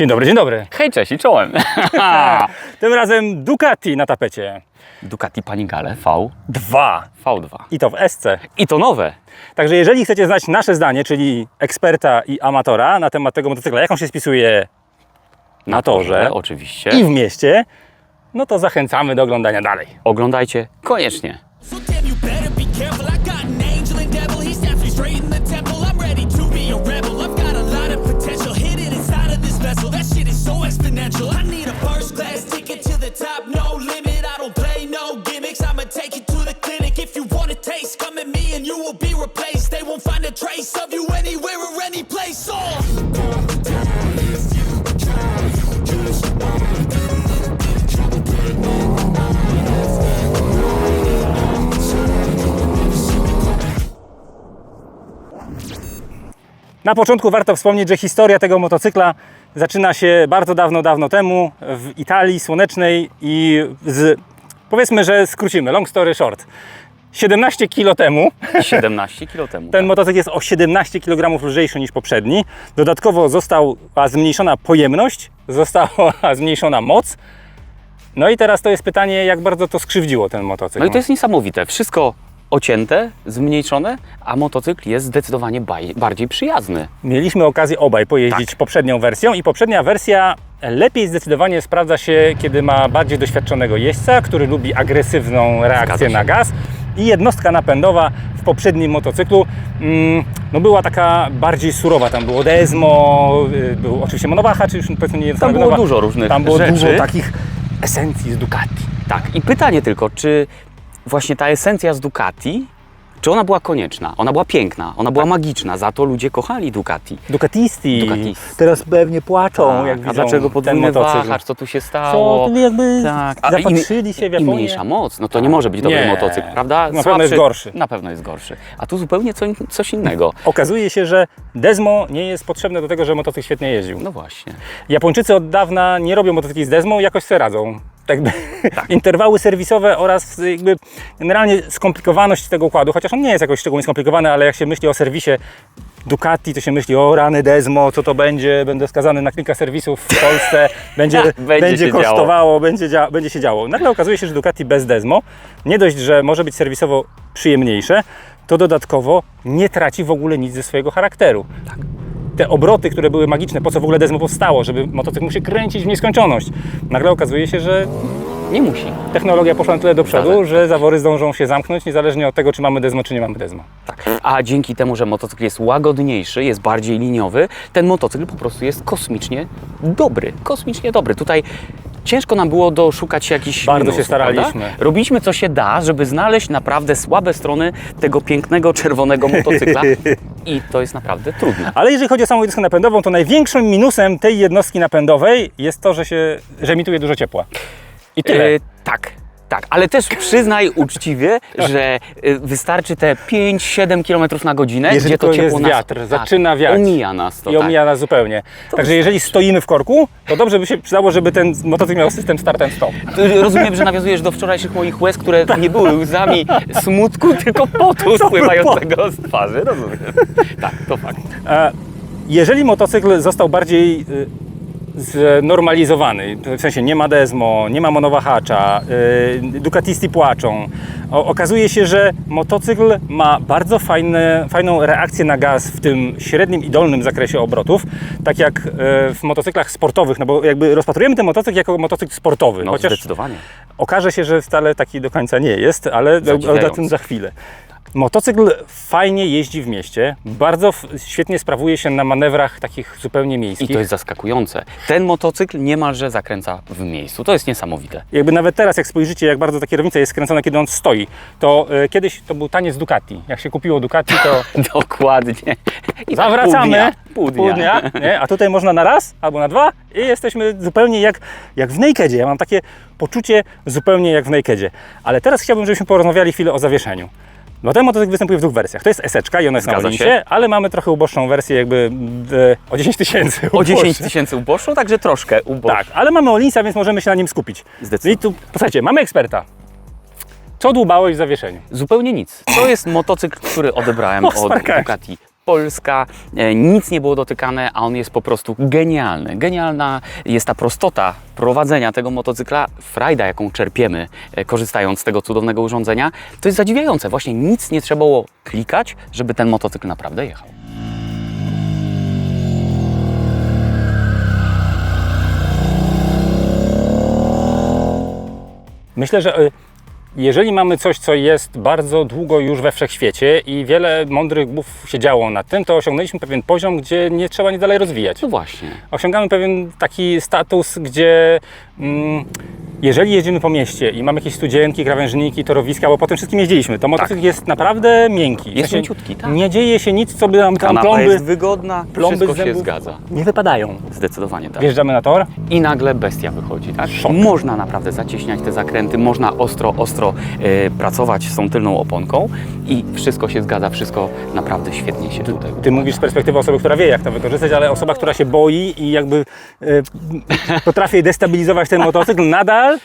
Dzień dobry, dzień dobry. Hej, cześć i czołem. Tym razem Ducati na tapecie. Ducati Panigale V, Dwa. V2. I to w SC. I to nowe. Także jeżeli chcecie znać nasze zdanie, czyli eksperta i amatora na temat tego motocykla, jak on się spisuje na torze Oczywiście. i w mieście, no to zachęcamy do oglądania dalej. Oglądajcie koniecznie. So damn, They won't find a trace of you anywhere or any place. Na początku warto wspomnieć, że historia tego motocykla zaczyna się bardzo dawno, dawno temu w Italii słonecznej i z, powiedzmy, że skrócimy, long story short. 17 kilo temu 17 kg temu. ten motocykl jest o 17 kg lżejszy niż poprzedni. Dodatkowo została zmniejszona pojemność, została zmniejszona moc. No i teraz to jest pytanie, jak bardzo to skrzywdziło ten motocykl. No i to jest niesamowite. Wszystko ocięte, zmniejszone, a motocykl jest zdecydowanie bardziej przyjazny. Mieliśmy okazję obaj pojeździć Tak. poprzednią wersją i poprzednia wersja lepiej zdecydowanie sprawdza się, kiedy ma bardziej doświadczonego jeźdźca, który lubi agresywną reakcję na gaz. I jednostka napędowa w poprzednim motocyklu mm, no była taka bardziej surowa. Tam było Desmo, y, był oczywiście monowahacz, już powiedzmy nie Tam było dużo różnych Tam było rzeczy. dużo takich esencji z Ducati. Tak. I pytanie tylko, czy właśnie ta esencja z Ducati, czy ona była konieczna? Ona była piękna, ona była magiczna, za to ludzie kochali Ducati. Ducatisti. Ducatisti. Teraz pewnie płaczą, jak Tak, widzą a dlaczego ten podwójny motocykl. wahacz, co tu się stało? Co, jakby Tak, zapatrzyli się w i Japonię. mniejsza moc, no to nie może być dobry Nie. motocykl, prawda? Na pewno jest gorszy. Na pewno jest gorszy. A tu zupełnie co, coś innego. Okazuje się, że Desmo nie jest potrzebne do tego, że motocykl świetnie jeździł. No właśnie. Japończycy od dawna nie robią motocykli z Desmo, jakoś sobie radzą. Tak, by- Interwały serwisowe oraz jakby generalnie skomplikowaność tego układu, chociaż on nie jest jakoś szczególnie skomplikowany, ale jak się myśli o serwisie Ducati, to się myśli o rany Desmo, co to będzie, będę skazany na kilka serwisów w Polsce, będzie, Będzie będzie, się kosztowało, będzie, dzia- będzie się działo. Nagle okazuje się, że Ducati bez Desmo nie dość, że może być serwisowo przyjemniejsze, to dodatkowo nie traci w ogóle nic ze swojego charakteru. Te obroty, które były magiczne, po co w ogóle Desmo powstało, żeby motocykl się kręcić w nieskończoność. Nagle okazuje się, że Nie musi. technologia poszła na tyle do przodu, się. że zawory zdążą się zamknąć, niezależnie od tego, czy mamy Desmo, czy nie mamy Desmo. Tak. A dzięki temu, że motocykl jest łagodniejszy, jest bardziej liniowy, ten motocykl po prostu jest kosmicznie dobry. Kosmicznie dobry. Tutaj ciężko nam było doszukać się jakichś Bardzo minusów, się staraliśmy. Prawda? Robiliśmy co się da, żeby znaleźć naprawdę słabe strony tego pięknego czerwonego motocykla i to jest naprawdę trudne. Ale jeżeli chodzi o samą jednostkę napędową, to największym minusem tej jednostki napędowej jest to, że się że emituje dużo ciepła. I tyle. E, tak. Tak, ale też przyznaj uczciwie, że e, wystarczy te 5-7 km na godzinę, Jeżeli gdzie to ciepło jest nas wiatr, zaczyna wiać. Omija nas to. I tak. omija nas zupełnie. Także jeżeli stoimy w korku, to dobrze by się przydało, żeby ten motocykl miał system start and stop. Rozumiem, że nawiązujesz do wczorajszych moich łez, które nie były łzami smutku, tylko potu spływającego z twarzy. Rozumiem. Tak, to fakt. E, Jeżeli motocykl został bardziej y, znormalizowany, w sensie nie ma Desmo, nie ma monowahacza, y, Ducatisti płaczą, o, okazuje się, że motocykl ma bardzo fajne, fajną reakcję na gaz w tym średnim i dolnym zakresie obrotów, tak jak y, w motocyklach sportowych, no bo jakby rozpatrujemy ten motocykl jako motocykl sportowy, No, chociaż zdecydowanie. Okaże się, że wcale taki do końca nie jest, ale o, tym za chwilę. Motocykl fajnie jeździ w mieście, bardzo świetnie sprawuje się na manewrach takich zupełnie I miejskich. to jest zaskakujące. Ten motocykl niemalże zakręca w miejscu. To jest niesamowite. Jakby nawet teraz, jak spojrzycie, jak bardzo ta kierownica jest skręcona, kiedy on stoi, to e, kiedyś to był taniec Ducati. Jak się kupiło Ducati, to Dokładnie. I tak zawracamy Pół dnia. Pół dnia. nie? a tutaj można na raz albo na dwa i jesteśmy zupełnie jak, jak w Nakedzie. Ja mam takie poczucie zupełnie jak w Nakedzie. Ale teraz chciałbym, żebyśmy porozmawiali chwilę o zawieszeniu. No ten motocykl występuje w dwóch wersjach. To jest eseczka i ona jest na Zgadza Olincie, się. ale mamy trochę uboższą wersję jakby e, o 10 tysięcy. O 10 uboższą. tysięcy uboższą, także troszkę uboższą. Tak, ale mamy Olinsa, więc możemy się na nim skupić. Zdecydowanie. I tu, posłuchajcie, mamy eksperta. Co dłubałeś w zawieszeniu? Zupełnie nic. To jest motocykl, który odebrałem O, od. Ducati Polska, e, nic nie było dotykane, a on jest po prostu genialny. Genialna jest ta prostota prowadzenia tego motocykla, frajda, jaką czerpiemy, e, korzystając z tego cudownego urządzenia. To jest zadziwiające. Właśnie nic nie trzeba było klikać, żeby ten motocykl naprawdę jechał. Myślę, że y, jeżeli mamy coś, co jest bardzo długo już we wszechświecie i wiele mądrych głów siedziało nad tym, to osiągnęliśmy pewien poziom, gdzie nie trzeba nic dalej rozwijać. No właśnie. Osiągamy pewien taki status, gdzie mm, jeżeli jedziemy po mieście i mamy jakieś studzienki, krawężniki, torowiska, bo po tym wszystkim jeździliśmy, to motocykl jest naprawdę miękki. Tak. Jest mięciutki, tak. Nie dzieje się nic, co by nam tam Kanapa plomby, jest wygodna, plomby wszystko się zgadza. nie wypadają. Zdecydowanie tak. Wjeżdżamy na tor, I nagle bestia wychodzi, tak? Szok. Można naprawdę zacieśniać te zakręty, można ostro, ostro e, pracować z tą tylną oponką i wszystko się zgadza, wszystko naprawdę świetnie się tutaj Ty mówisz z perspektywy osoby, która wie, jak to wykorzystać, ale osoba, która się boi i jakby e, potrafi destabilizować ten motocykl, nadal e,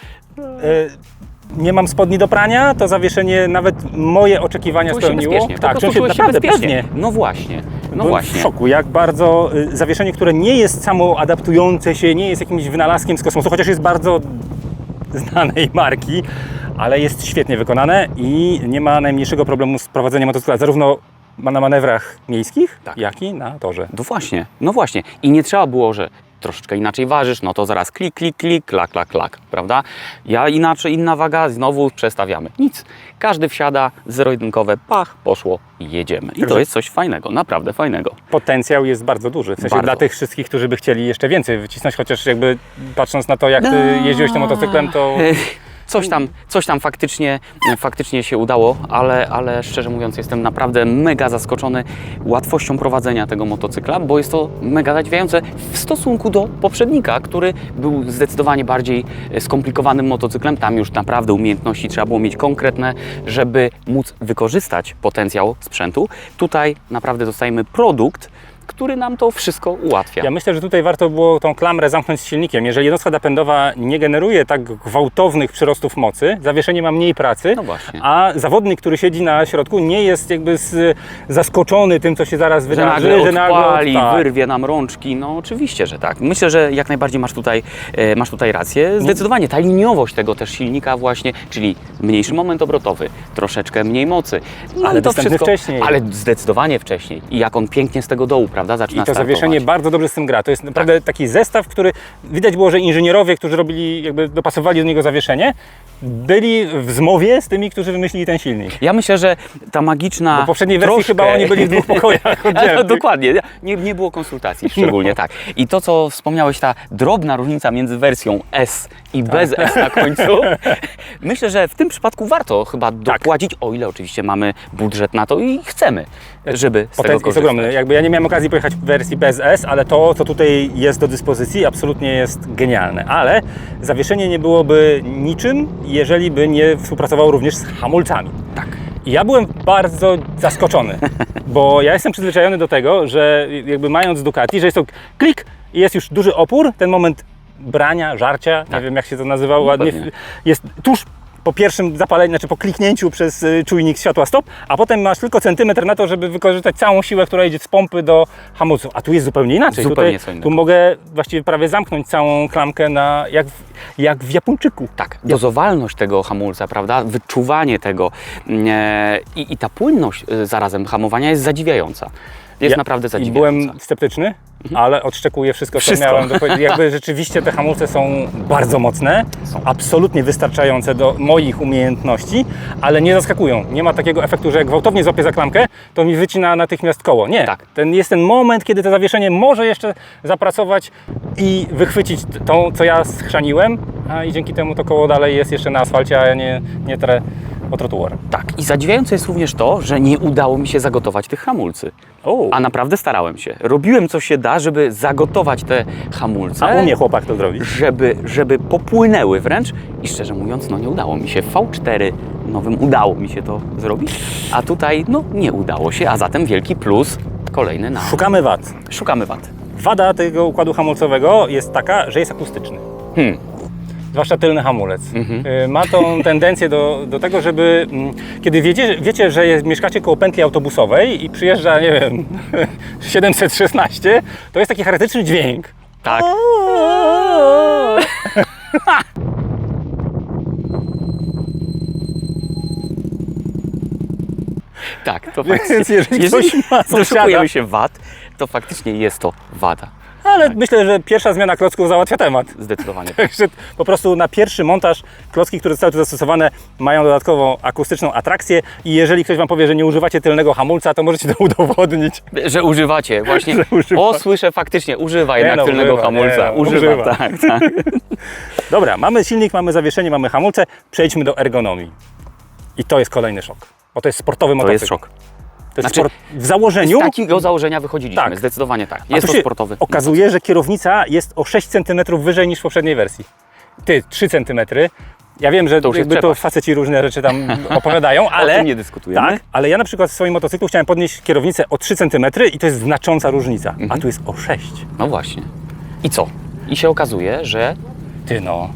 nie mam spodni do prania, to zawieszenie nawet moje oczekiwania się spełniło. bezpiecznie, po Tak, czułem się naprawdę bezpiecznie. pewnie. No właśnie, no Byłem właśnie. w szoku, jak bardzo y, zawieszenie, które nie jest samo adaptujące się, nie jest jakimś wynalazkiem z kosmosu, chociaż jest bardzo znanej marki, ale jest świetnie wykonane i nie ma najmniejszego problemu z prowadzeniem motocykla, zarówno na manewrach miejskich, Tak. jak i na torze. No właśnie, no właśnie. I nie trzeba było, że troszeczkę inaczej ważysz, no to zaraz klik, klik, klik, klak, klak, klak, prawda? Ja inaczej, inna waga, znowu przestawiamy. Nic. Każdy wsiada, zero-jedynkowe, pach, poszło jedziemy. I to jest coś fajnego, naprawdę fajnego. Potencjał jest bardzo duży, w sensie Bardzo. dla tych wszystkich, którzy by chcieli jeszcze więcej wycisnąć, chociaż jakby patrząc na to, jak ty jeździłeś tym motocyklem, to Coś tam, coś tam faktycznie, faktycznie się udało, ale, ale szczerze mówiąc jestem naprawdę mega zaskoczony łatwością prowadzenia tego motocykla, bo jest to mega zadziwiające w stosunku do poprzednika, który był zdecydowanie bardziej e, skomplikowanym motocyklem. Tam już naprawdę umiejętności trzeba było mieć konkretne, żeby móc wykorzystać potencjał sprzętu. Tutaj naprawdę dostajemy produkt, który nam to wszystko ułatwia. Ja myślę, że tutaj warto było tą klamrę zamknąć z silnikiem. Jeżeli jednostka napędowa nie generuje tak gwałtownych przyrostów mocy, zawieszenie ma mniej pracy, No a zawodnik, który siedzi na środku, nie jest jakby z, zaskoczony tym, co się zaraz że wydarzy, nagle odpali, tak. wyrwie nam rączki. No oczywiście, że tak. Myślę, że jak najbardziej masz tutaj, e, masz tutaj rację. Zdecydowanie ta liniowość tego też silnika właśnie, czyli mniejszy moment obrotowy, troszeczkę mniej mocy. No Ale to wszystko, wcześniej. Ale zdecydowanie wcześniej. I jak on pięknie z tego dołu, prawda, zaczyna I to startować. zawieszenie bardzo dobrze z tym gra. To jest naprawdę Tak. taki zestaw, który widać było, że inżynierowie, którzy robili, jakby dopasowali do niego zawieszenie, byli w zmowie z tymi, którzy wymyślili ten silnik. Ja myślę, że ta magiczna. Bo w poprzedniej wersji troszkę- chyba oni byli w dwóch pokojach No, dokładnie, nie, nie było konsultacji szczególnie, No. tak. I to, co wspomniałeś, ta drobna różnica między wersją S i bez Tak. S na końcu, myślę, że w tym przypadku warto chyba Tak. dopłacić, o ile oczywiście mamy budżet na to i chcemy, żeby z tego Potencjał jest korzystać. ogromny. Jakby ja nie miałem okazji pojechać w wersji bez S, ale to, co tutaj jest do dyspozycji, absolutnie jest genialne. Ale zawieszenie nie byłoby niczym, jeżeli by nie współpracowało również z hamulcami. Tak. I ja byłem bardzo zaskoczony, bo ja jestem przyzwyczajony do tego, że jakby mając Ducati, że jest to klik i jest już duży opór, ten moment brania, żarcia, nie Tak. wiem jak się to nazywa No ładnie, pewnie. jest tuż po pierwszym zapaleniu, znaczy po kliknięciu przez y, czujnik światła stop, a potem masz tylko centymetr na to, żeby wykorzystać całą siłę, która idzie z pompy do hamulców. A tu jest zupełnie inaczej. Zupełnie Tutaj, tu mogę właściwie prawie zamknąć całą klamkę na, jak, w, jak w Japończyku. Tak, dozowalność tego hamulca, prawda? Wyczuwanie tego mm, e, i, i ta płynność e, zarazem hamowania jest zadziwiająca. Jest Ja- naprawdę I zadziwiająca. byłem sceptyczny, ale odszczekuję wszystko, co Wszystko. miałem. Do, jakby rzeczywiście te hamulce są bardzo mocne, Są. absolutnie wystarczające do moich umiejętności, ale nie zaskakują. Nie ma takiego efektu, że jak gwałtownie złapię za klamkę, to mi wycina natychmiast koło. Nie. Tak. Ten, jest ten moment, kiedy to zawieszenie może jeszcze zapracować i wychwycić t- tą, co ja schrzaniłem, a i dzięki temu to koło dalej jest jeszcze na asfalcie, a ja nie, nie trę o trotuar. Tak, i zadziwiające jest również to, że nie udało mi się zagotować tych hamulcy. O. A naprawdę starałem się. Robiłem co się da, żeby zagotować te hamulce. A umie chłopak to zrobić. żeby, żeby popłynęły wręcz i szczerze mówiąc, no nie udało mi się. W V4 nowym udało mi się to zrobić, a tutaj no nie udało się, a zatem wielki plus kolejny na... Szukamy wad. Szukamy wad. Wada tego układu hamulcowego jest taka, że jest akustyczny. Hmm. Zwłaszcza tylny hamulec. Mhm. Y, Ma tą tendencję do, do tego, żeby mm, kiedy wiecie, wiecie że jest, mieszkacie koło pętli autobusowej i przyjeżdża, nie wiem, 716, to jest taki charakterystyczny dźwięk. Tak. Tak, to Więc faktycznie. jeżeli ktoś ma sąsiada- się wad, to faktycznie jest to wada. Ale myślę, że pierwsza zmiana klocków załatwia temat. Zdecydowanie. Także po prostu na pierwszy montaż klocki, które zostały tu zastosowane, mają dodatkową akustyczną atrakcję i jeżeli ktoś Wam powie, że nie używacie tylnego hamulca, to możecie to udowodnić. Że używacie, właśnie. Że używa. O, słyszę faktycznie, używa jednak no, tylnego używa, hamulca. nie, no, używa, używa. tak, tak. Dobra, mamy silnik, mamy zawieszenie, mamy hamulce, przejdźmy do ergonomii. I to jest kolejny szok, bo to jest sportowy To motocykl. jest szok. To jest Znaczy, sport... W założeniu Z takiego założenia wychodziliśmy, Tak. zdecydowanie tak. Jest to się sportowy. okazuje, że kierownica jest o 6 cm wyżej niż w poprzedniej wersji. Ty, 3 cm. Ja wiem, że To jakby to faceci różne rzeczy tam opowiadają, ale... tym nie dyskutujemy. Tak, ale ja na przykład w swoim motocyklu chciałem podnieść kierownicę o 3 cm i to jest znacząca różnica. Mhm. A tu jest o 6. No właśnie. I co? I się okazuje, że Ty no,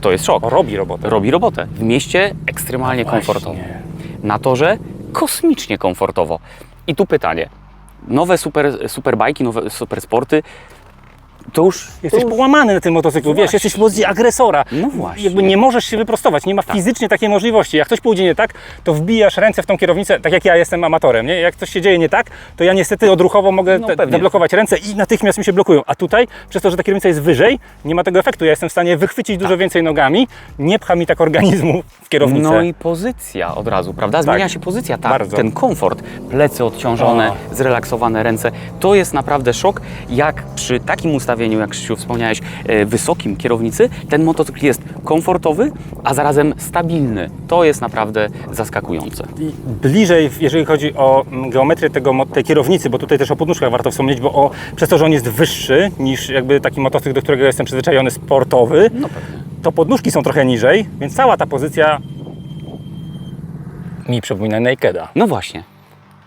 to jest szok. robi robotę. Robi robotę. W mieście ekstremalnie No komfortowo. Na torze kosmicznie komfortowo. I tu pytanie. Nowe super, superbajki, nowe super sporty, to już... Jesteś to już... połamany na tym motocyklu, wiesz, jesteś w pozycji agresora. No właśnie. Jakby nie możesz się wyprostować, nie ma fizycznie takiej możliwości. Jak ktoś pójdzie nie tak, to wbijasz ręce w tą kierownicę, tak jak ja jestem amatorem, nie? Jak coś się dzieje nie tak, to ja niestety odruchowo mogę No zablokować ręce i natychmiast mi się blokują. A tutaj, przez to, że ta kierownica jest wyżej, nie ma tego efektu. Ja jestem w stanie wychwycić dużo więcej nogami, nie pcha mi tak organizmu w kierownicę. No i pozycja od razu, prawda? Zmienia Tak. się pozycja, ta, Bardzo. ten komfort, plecy odciążone, zrelaksowane ręce. To jest naprawdę szok, jak przy takim ustawieniu, jak Krzysiu wspomniałeś, e, wysokim kierownicy, ten motocykl jest komfortowy, a zarazem stabilny. To jest naprawdę zaskakujące. I bliżej, jeżeli chodzi o mm, geometrię tego, tej kierownicy, bo tutaj też o podnóżkach warto wspomnieć, bo o, przez to, że on jest wyższy niż jakby taki motocykl, do którego jestem przyzwyczajony, sportowy, No to podnóżki są trochę niżej, więc cała ta pozycja mi przypomina Nakeda. No właśnie.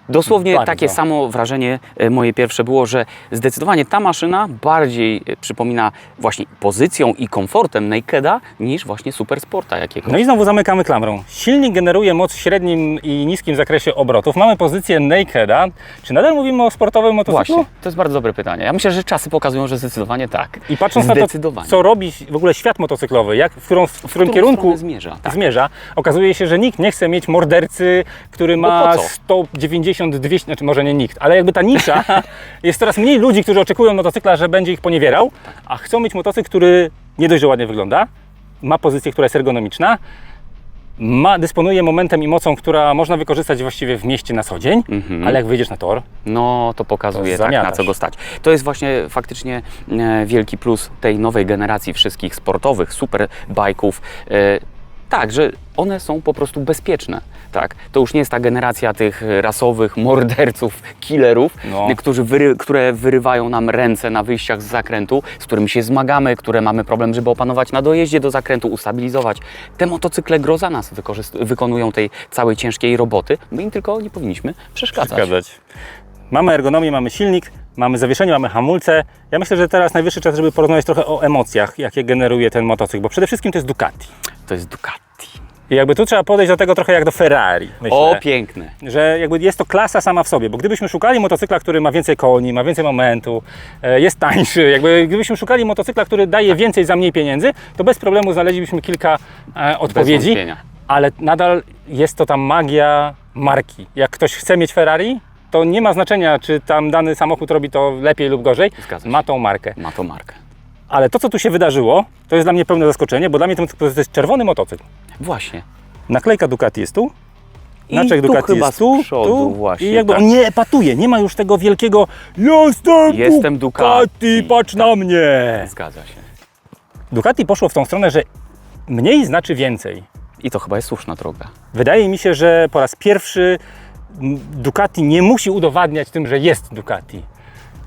Dosłownie Bardzo. takie samo wrażenie e, moje pierwsze było, że zdecydowanie ta maszyna bardziej e, przypomina właśnie pozycją i komfortem Nakeda niż właśnie Supersporta jakiegoś. No i znowu zamykamy klamrą. Silnik generuje moc w średnim i niskim zakresie obrotów. Mamy pozycję Nakeda. Czy nadal mówimy o sportowym motocyklu? Właśnie, to jest bardzo dobre pytanie. Ja myślę, że czasy pokazują, że zdecydowanie tak. I patrząc na to, co robi w ogóle świat motocyklowy, jak, w, którą, w którym którą kierunku zmierza, tak. zmierza, okazuje się, że nikt nie chce mieć mordercy, który ma po co? 190, 200, znaczy może nie nikt, ale jakby ta nisza, jest coraz mniej ludzi, którzy oczekują motocykla, że będzie ich poniewierał, a chcą mieć motocykl, który nie dość, że ładnie wygląda, ma pozycję, która jest ergonomiczna, ma, dysponuje momentem i mocą, która można wykorzystać właściwie w mieście na co dzień, Mhm. ale jak wyjdziesz na tor, No, to pokazuje To tak, na co go stać. To jest właśnie faktycznie e, wielki plus tej nowej generacji wszystkich sportowych superbajków. E, tak, że one są po prostu bezpieczne. Tak? To już nie jest ta generacja tych rasowych morderców, killerów, No. e, którzy wyry, które wyrywają nam ręce na wyjściach z zakrętu, z którymi się zmagamy, które mamy problem, żeby opanować na dojeździe do zakrętu, ustabilizować. Te motocykle gro za nas wykonują tej całej ciężkiej roboty. My im tylko nie powinniśmy przeszkadzać. Przeszkadzać. Mamy ergonomię, mamy silnik, mamy zawieszenie, mamy hamulce. Ja myślę, że teraz najwyższy czas, żeby porozmawiać trochę o emocjach, jakie generuje ten motocykl, bo przede wszystkim to jest Ducati. To jest Ducati. I jakby tu trzeba podejść do tego trochę jak do Ferrari, myślę. O, piękne. że jakby jest to klasa sama w sobie, bo gdybyśmy szukali motocykla, który ma więcej koni, ma więcej momentu, e, jest tańszy, jakby gdybyśmy szukali motocykla, który daje więcej za mniej pieniędzy, to bez problemu znaleźlibyśmy kilka e, odpowiedzi, ale nadal jest to tam magia marki. Jak ktoś chce mieć Ferrari, to nie ma znaczenia, czy tam dany samochód robi to lepiej lub gorzej, ma tą markę. Ma to markę. Ale to, co tu się wydarzyło, to jest dla mnie pełne zaskoczenie, bo dla mnie to jest czerwony motocykl. Właśnie. Naklejka Ducati jest tu, tu Ducati chyba jest tu, z przodu tu właśnie, i jakby tak. on nie epatuje, nie ma już tego wielkiego jestem, Jestem Ducati", patrz tak. na mnie. Zgadza się. Ducati poszło w tą stronę, że mniej znaczy więcej. I to chyba jest słuszna droga. Wydaje mi się, że po raz pierwszy Ducati nie musi udowadniać tym, że jest Ducati.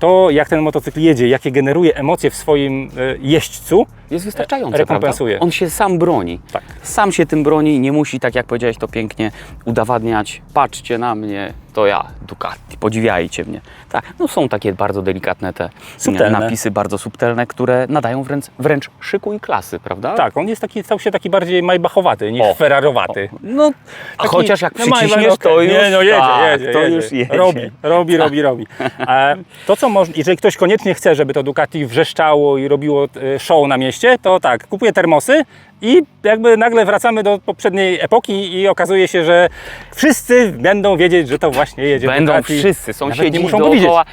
To, jak ten motocykl jedzie, jakie generuje emocje w swoim e, jeźdźcu, jest wystarczające. rekompensuje. Prawda? On się sam broni. Tak. Sam się tym broni, nie musi, tak jak powiedziałeś to pięknie, udowadniać, patrzcie na mnie, to ja, Ducati, podziwiajcie mnie. Tak, no są takie bardzo delikatne te Subtelne. napisy, bardzo subtelne, które nadają wręcz, wręcz szyku i klasy, prawda? Tak, on jest taki, stał się taki bardziej majbachowaty niż O. ferrarowaty. No, a Taki- chociaż jak no przyciśniesz, to już, nie, no jedzie, tak, jedzie, to jedzie. już jedzie. Robi, robi, robi, robi. E, to co można, jeżeli ktoś koniecznie chce, żeby to Ducati wrzeszczało i robiło e, show na mieście, to tak, kupuje termosy i jakby nagle wracamy do poprzedniej epoki i okazuje się, że wszyscy będą wiedzieć, że to właśnie jedzie Będą wszyscy, Nawet sąsiedzi nie muszą go widzieć. dookoła.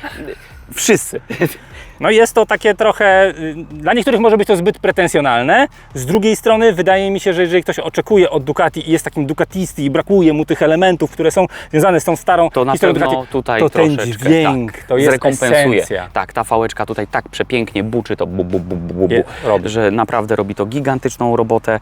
Wszyscy. No jest to takie trochę, y, dla niektórych może być to zbyt pretensjonalne. Z drugiej strony wydaje mi się, że jeżeli ktoś oczekuje od Ducati i jest takim Ducatisty i brakuje mu tych elementów, które są związane z tą starą To na pewno Ducati, tutaj to ten dźwięk, tak, to jest zrekompensuje. esencja. Tak, ta fałeczka tutaj tak przepięknie buczy to bu, bu, bu, bu, bu, bu, Je- robi. że naprawdę robi to gigantyczną robotę.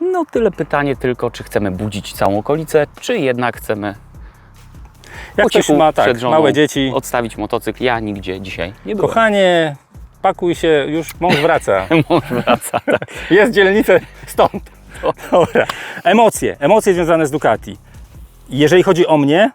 No tyle pytanie tylko, czy chcemy budzić całą okolicę, czy jednak chcemy Jak ktoś ma tak, przed żoną małe dzieci, odstawić motocykl. Ja nigdzie dzisiaj nie byłem. kochanie, pakuj się, już mąż wraca. Mąż wraca. tak. Jest dzielnicę stąd. Dobra. Emocje, emocje związane z Ducati. Jeżeli chodzi o mnie,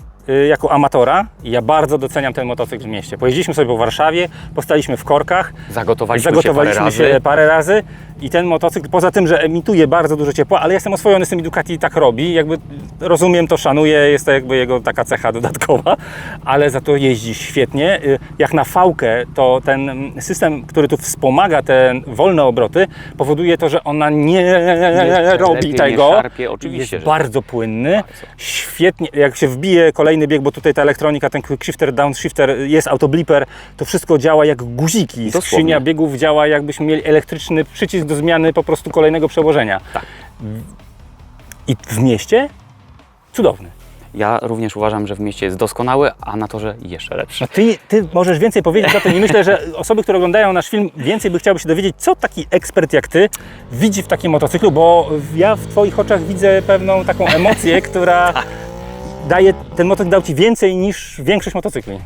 jako amatora, ja bardzo doceniam ten motocykl w mieście. Pojeździliśmy sobie po Warszawie, postaliśmy w korkach, Zagotowaliśmy, Zagotowaliśmy się parę razy. parę razy i ten motocykl, poza tym, że emituje bardzo dużo ciepła, ale jestem oswojony z tymi Ducati i tak robi, jakby rozumiem to, szanuję, jest to jakby jego taka cecha dodatkowa, ale za to jeździ świetnie. Y, Jak na fałkę, to ten system, który tu wspomaga te wolne obroty, powoduje to, że ona nie Jeszcze robi lepiej, nie tego. szarpie, oczywiście, jest bardzo płynny, Bardzo. świetnie, jak się wbije kolejny bieg, bo tutaj ta elektronika, ten quick shifter, downshifter, jest autobliper, to wszystko działa jak guziki. Dosłownie. Skrzynia biegów działa jakbyśmy mieli elektryczny przycisk do zmiany po prostu kolejnego przełożenia. Tak. I w mieście cudowny. Ja również uważam, że w mieście jest doskonały, a na torze jeszcze lepszy. No ty, ty możesz więcej powiedzieć o tym i myślę, że osoby, które oglądają nasz film, więcej by chciały się dowiedzieć, co taki ekspert jak ty widzi w takim motocyklu, bo ja w twoich oczach widzę pewną taką emocję, która daje, ten motocykl dał ci więcej niż większość motocykli.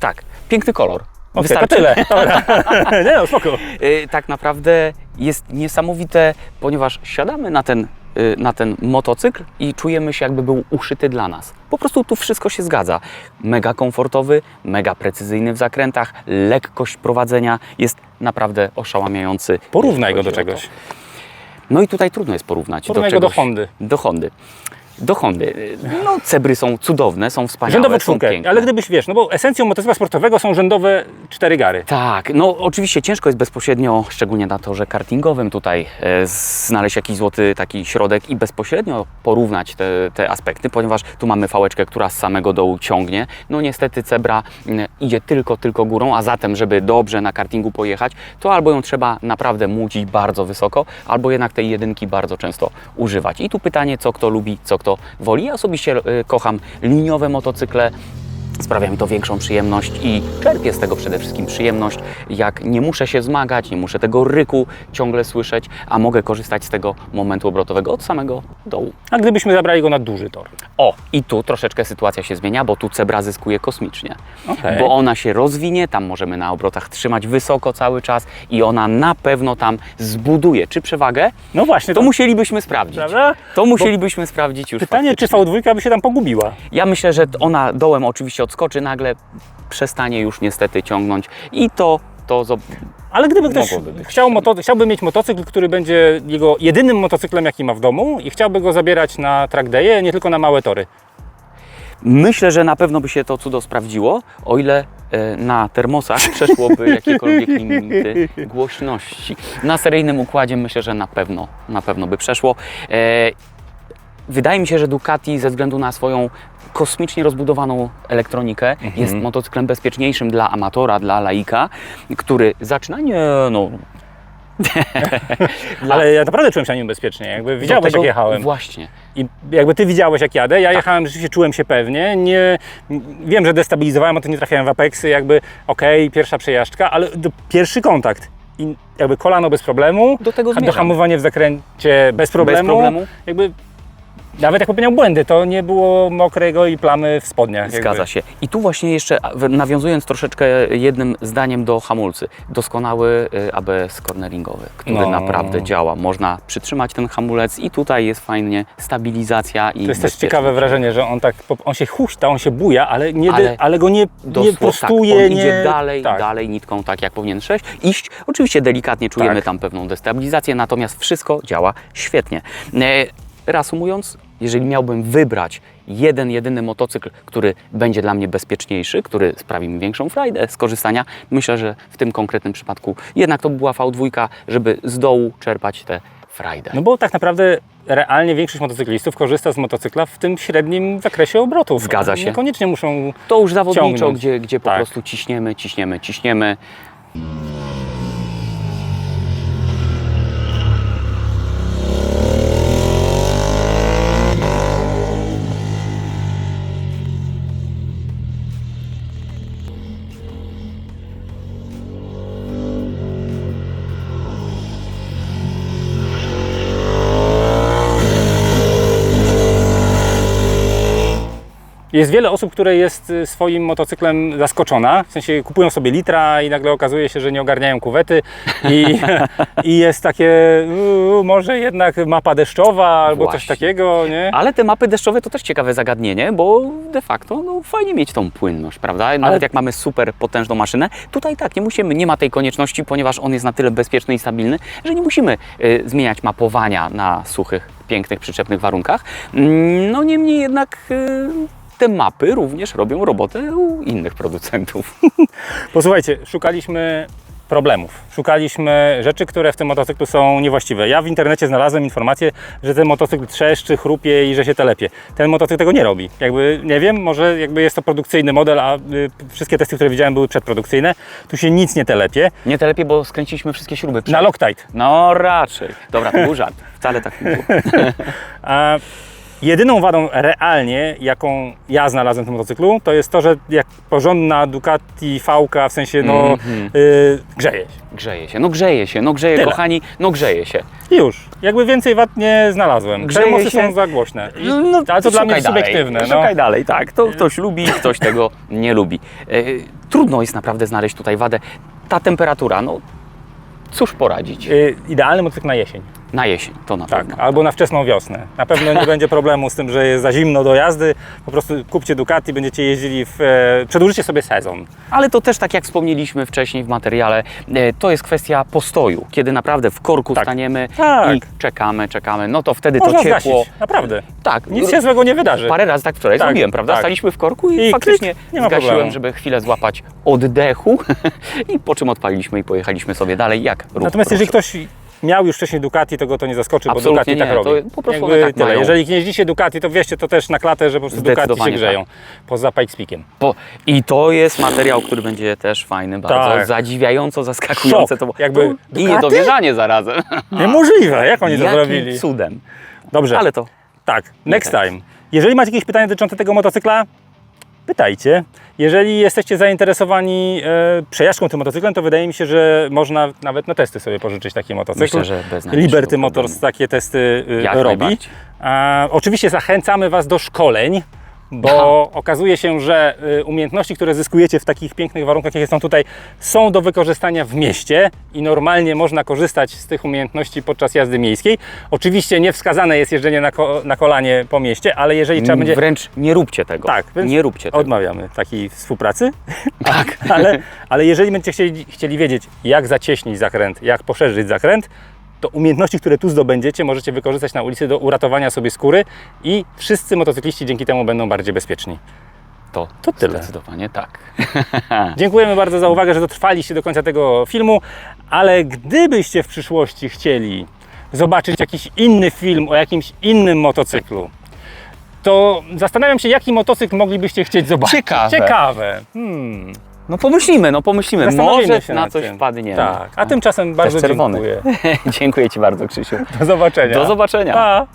Tak, piękny kolor. To Wystarczy. tyle. Dobra. Nie no, spoko. Y, tak naprawdę jest niesamowite, ponieważ siadamy na ten, y, na ten motocykl i czujemy się jakby był uszyty dla nas. Po prostu tu wszystko się zgadza. Mega komfortowy, mega precyzyjny w zakrętach, lekkość prowadzenia jest naprawdę oszałamiający. Porównaj go do to. czegoś. No i tutaj trudno jest porównać. Porównaj do go do czegoś- Hondy. Do Hondy. Do Hondy. No, cebry są cudowne, są wspaniałe, Rzędowo są czwórkę, piękne. ale gdybyś wiesz, no bo esencją motocykla sportowego są rzędowe cztery gary. Tak, no oczywiście ciężko jest bezpośrednio, szczególnie na torze kartingowym tutaj e, znaleźć jakiś złoty taki środek i bezpośrednio porównać te, te aspekty, ponieważ tu mamy fałeczkę, która z samego dołu ciągnie. No niestety cebra idzie tylko, tylko górą, a zatem, żeby dobrze na kartingu pojechać, to albo ją trzeba naprawdę młócić bardzo wysoko, albo jednak tej jedynki bardzo często używać. I tu pytanie, co kto lubi, co kto woli. Ja osobiście e, kocham liniowe motocykle, Sprawia mi to większą przyjemność i czerpię z tego przede wszystkim przyjemność, jak nie muszę się zmagać, nie muszę tego ryku ciągle słyszeć, a mogę korzystać z tego momentu obrotowego od samego dołu. A gdybyśmy zabrali go na duży tor? O, i tu troszeczkę sytuacja się zmienia, bo tu cebra zyskuje kosmicznie. Okej. Bo ona się rozwinie, tam możemy na obrotach trzymać wysoko cały czas i ona na pewno tam zbuduje. Czy przewagę? No właśnie, To to, musielibyśmy sprawdzić. prawda? To musielibyśmy sprawdzić już Pytanie, czy faktycznie. V2 by się tam pogubiła? Ja myślę, że ona dołem oczywiście odskoczy, nagle przestanie już niestety ciągnąć i to, to Ale gdyby ktoś chciał moto, chciałby mieć motocykl, który będzie jego jedynym motocyklem, jaki ma w domu i chciałby go zabierać na track day'e, nie tylko na małe tory. myślę, że na pewno by się to cudo sprawdziło, o ile e, na termosach przeszłoby jakiekolwiek limity głośności. Na seryjnym układzie myślę, że na pewno, na pewno by przeszło. E, Wydaje mi się, że Ducati ze względu na swoją kosmicznie rozbudowaną elektronikę jest motocyklem bezpieczniejszym dla amatora, dla laika, który zaczyna nie no. Dla- Ale ja naprawdę czułem się na nim bezpiecznie, jakby widziałeś do tego- jak jechałem. Właśnie. I jakby ty widziałeś jak jadę, ja jechałem, rzeczywiście czułem się pewnie, nie, wiem, że destabilizowałem, a to nie trafiałem w apexy, jakby okej, pierwsza przejażdżka, ale do, pierwszy kontakt i jakby kolano bez problemu, Do tego a zmierzam. dohamowanie w zakręcie bez problemu, problemu. jakby nawet jak popełniał błędy, to nie było mokrego i plamy w spodniach. jakby. Zgadza się. I tu właśnie jeszcze nawiązując troszeczkę jednym zdaniem do hamulcy. Doskonały y, ABS corneringowy, który No. naprawdę działa. Można przytrzymać ten hamulec i tutaj jest fajnie stabilizacja i To jest też ciekawe wrażenie, że on tak, on się huśta, on się buja, ale, nie, Ale ale, go nie, nie Dosło- prostuje, tak, on nie... idzie dalej, tak. dalej nitką, tak jak powinien sześć, iść. Oczywiście delikatnie czujemy Tak. tam pewną destabilizację, natomiast wszystko działa świetnie. Reasumując, jeżeli miałbym wybrać jeden, jedyny motocykl, który będzie dla mnie bezpieczniejszy, który sprawi mi większą frajdę z korzystania, myślę, że w tym konkretnym przypadku jednak to by była V2, żeby z dołu czerpać tę frajdę. No bo tak naprawdę realnie większość motocyklistów korzysta z motocykla w tym średnim zakresie obrotów. Zgadza się. Niekoniecznie muszą... To już zawodniczo, ciągnąć. gdzie, gdzie po Tak. prostu ciśniemy, ciśniemy, ciśniemy. Jest wiele osób, które jest y, swoim motocyklem zaskoczona, w sensie kupują sobie litra i nagle okazuje się, że nie ogarniają kuwety i, i jest takie, "Uuu, może jednak mapa deszczowa albo coś Właśnie. takiego, nie? Ale te mapy deszczowe to też ciekawe zagadnienie, bo de facto no, fajnie mieć tą płynność, prawda? Nawet Ale- jak mamy super potężną maszynę, tutaj tak, nie musimy, nie ma tej konieczności, ponieważ on jest na tyle bezpieczny i stabilny, że nie musimy y, zmieniać mapowania na suchych, pięknych, przyczepnych warunkach. Mm, No niemniej jednak y, te mapy również robią robotę u innych producentów. Posłuchajcie, szukaliśmy problemów. Szukaliśmy rzeczy, które w tym motocyklu są niewłaściwe. Ja w internecie znalazłem informację, że ten motocykl trzeszczy, chrupie i że się telepie. Ten motocykl tego nie robi. Jakby, nie wiem, może jakby jest to produkcyjny model, a y, wszystkie testy, które widziałem były przedprodukcyjne. Tu się nic nie telepie. Nie te lepiej, bo skręciliśmy wszystkie śruby. Na Loctite. No raczej. Dobra, to był żart. Wcale tak nie było. A jedyną wadą realnie, jaką ja znalazłem w tym motocyklu, to jest to, że jak porządna Ducati V, w sensie no, Mhm. y, grzeje się. Grzeje się, no grzeje się, no grzeje, Tyle. kochani, no grzeje się. I Już. Jakby więcej wad nie znalazłem. Grzeje Przemosy się. są za głośne. I, No, ale to dla mnie jest dalej, subiektywne. No. Szukaj dalej, tak. To ktoś lubi, ktoś tego nie lubi. E, trudno jest naprawdę znaleźć tutaj wadę. Ta temperatura, no cóż poradzić. Y, idealny motocykl na jesień. Na jesień, to na Tak, pewno. albo na wczesną wiosnę. Na pewno nie będzie problemu z tym, że jest za zimno do jazdy. Po prostu kupcie Ducati, będziecie jeździli w... E, przedłużycie sobie sezon. Ale to też, tak jak wspomnieliśmy wcześniej w materiale, e, to jest kwestia postoju. Kiedy naprawdę w korku Tak. staniemy Tak. i czekamy, czekamy, no to wtedy Można to ciepło. zgasić, naprawdę. Tak, Nic się złego nie wydarzy. Parę razy tak wczoraj Tak, zrobiłem, prawda? tak. Staliśmy w korku i, I faktycznie klik, nie ma zgasiłem, problemu. żeby chwilę złapać oddechu i po czym odpaliliśmy i pojechaliśmy sobie dalej jak ruch Natomiast jeżeli proszę. ktoś miał już wcześniej Ducati, to go to nie zaskoczy, bo Absolutnie Ducati tak nie, robi. to po prostu Jakby tak tyle. mają. Jeżeli jeździcie Ducati, to wieście to też na klatę, że po prostu Ducati się grzeją. Poza Pikespeakiem. Po, I to jest materiał, który będzie też fajny, bardzo Tak. zadziwiająco zaskakujące. Szok. To, Jakby to, I niedowierzanie zarazem. Niemożliwe, jak oni to Jakim zrobili? cudem. Dobrze, Ale to tak, next time. Jeżeli macie jakieś pytania dotyczące tego motocykla, pytajcie. Jeżeli jesteście zainteresowani e, przejażdżką tym motocyklem, to wydaje mi się, że można nawet na testy sobie pożyczyć taki motocykl. Myślę, że bez Liberty. Motors takie testy Jak robi. A, oczywiście zachęcamy Was do szkoleń, bo okazuje się, że y, umiejętności, które zyskujecie w takich pięknych warunkach, jakie są tutaj, są do wykorzystania w mieście i normalnie można korzystać z tych umiejętności podczas jazdy miejskiej. Oczywiście nie wskazane jest jeżdżenie na, ko- na kolanie po mieście, ale jeżeli trzeba będzie... Wręcz nie róbcie tego. Tak, nie róbcie tego. Odmawiamy takiej współpracy, Tak. ale, ale jeżeli będziecie chcieli, chcieli wiedzieć, jak zacieśnić zakręt, jak poszerzyć zakręt, to umiejętności, które tu zdobędziecie, możecie wykorzystać na ulicy do uratowania sobie skóry i wszyscy motocykliści dzięki temu będą bardziej bezpieczni. To, To tyle. Zdecydowanie tak. Dziękujemy bardzo za uwagę, że dotrwaliście do końca tego filmu, ale gdybyście w przyszłości chcieli zobaczyć jakiś inny film o jakimś innym motocyklu, to zastanawiam się, jaki motocykl moglibyście chcieć zobaczyć. Ciekawe. Ciekawe. Hmm. No pomyślimy, no pomyślimy. Zastanowimy Może się na nad coś tym. wpadniemy. Tak. A tymczasem bardzo czerwony. dziękuję. Dziękuję Ci bardzo, Krzysiu. Do zobaczenia. Do zobaczenia. Pa.